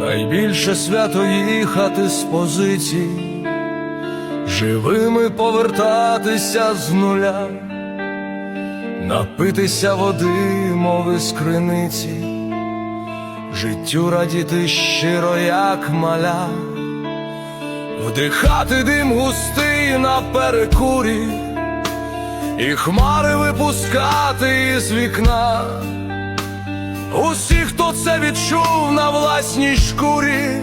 Найбільше свято їхати з позицій, живими повертатися з нуля, напитися води, мови з криниці, життю радіти щиро, як маля, вдихати дим густий на перекурі, і хмари випускати із вікна. Усі, хто це відчув на власній шкурі,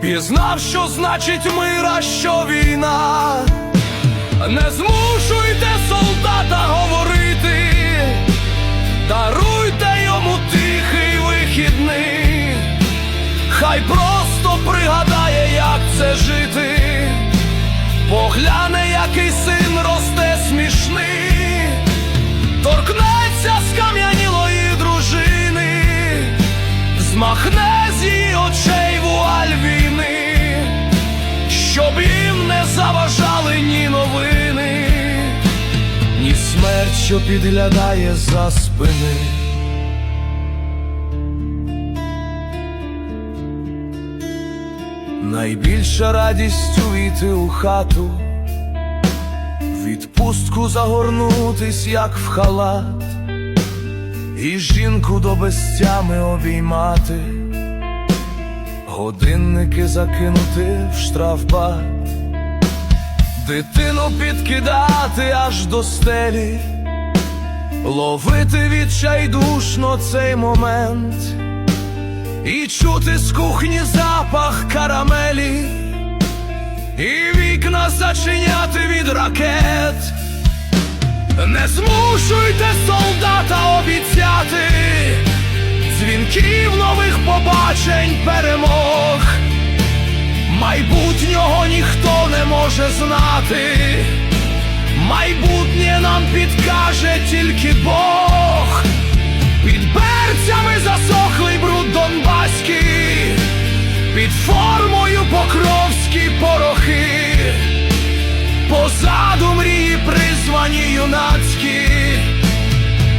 пізнав, що значить мир, а що війна. Не змушуйте солдата говорити, даруйте йому тихий вихідний, хай просто пригадає, як це жити, погляне, який син змахне з очей вуаль війни, щоб їм не заважали ні новини, ні смерть, що підглядає за спини. Найбільша радість увійти у хату, відпустку загорнутись, як в халат, і жінку до безтями обіймати, годинники закинути в штрафбат, дитину підкидати аж до стелі, ловити відчайдушно цей момент. І чути з кухні запах карамелі, і вікна зачиняти від ракет. Не змушуйте солдата обіцяти дзвінків нових побачень перемог. Майбутнього ніхто не може знати, майбутнє нам підкаже тільки Бог. Під берцями засохлий бруд Донбаський, під формою покровські порохи, призвані юнацькі,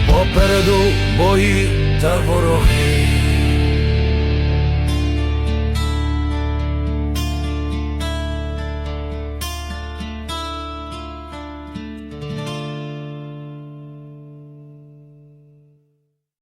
попереду бої та вороги.